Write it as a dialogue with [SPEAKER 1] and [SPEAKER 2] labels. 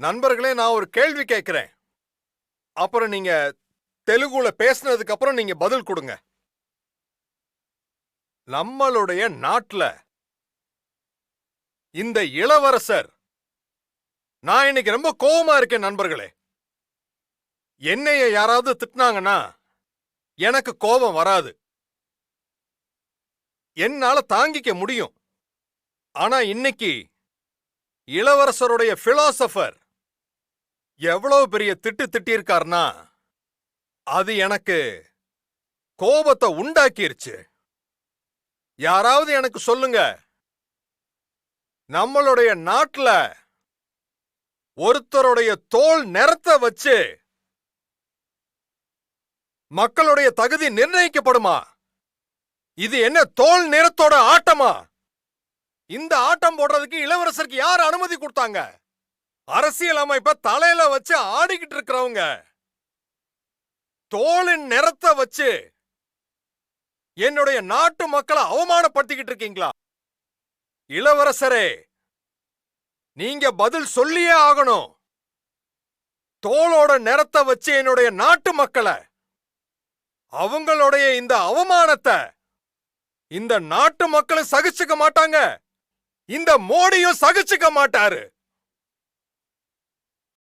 [SPEAKER 1] நண்பர்களே நான் ஒரு கேள்வி கேட்கிறேன். அப்புறம் நீங்க தெலுங்குல பேசுனதுக்கு அப்புறம் நீங்க பதில் கொடுங்க. நம்மளுடைய நாட்டுல இந்த இளவரசர் நான் இன்னைக்கு ரொம்ப கோவமா இருக்கேன் நண்பர்களே. என்னைய யாராவது திட்டினாங்கன்னா எனக்கு கோபம் வராது. என்னால தாங்கிக்க முடியும். ஆனா இன்னைக்கு இளவரசருடைய பிலாசபர் எவ்வளவு பெரிய திட்டு திட்டியிருக்காருன்னா அது எனக்கு கோபத்தை உண்டாக்கிருச்சு. யாராவது எனக்கு சொல்லுங்க. நம்மளுடைய நாட்டுல ஒருத்தருடைய தோல் நிறத்தை வச்சு மக்களுடைய தகுதி நிர்ணயிக்கப்படுமா? இது என்ன தோல் நிறத்தோட ஆட்டமா? இந்த ஆட்டம் போடுறதுக்கு இளவரசருக்கு யார் அனுமதி கொடுத்தாங்க? அரசியல் அமைப்ப தலையில வச்சு ஆடிக்கிட்டு இருக்கிறவங்க. தோளின் நிறத்தை வச்சு என்னுடைய நாட்டு மக்களை அவமானப்படுத்திக்கிட்டு இருக்கீங்களா? இளவரசரே நீங்க பதில் சொல்லியே ஆகணும். தோளோட நிறத்தை வச்சு என்னுடைய நாட்டு மக்களை அவங்களுடைய இந்த அவமானத்தை இந்த நாட்டு மக்களும் சகிச்சுக்க மாட்டாங்க. இந்த மோடியும் சகிச்சுக்க மாட்டாரு.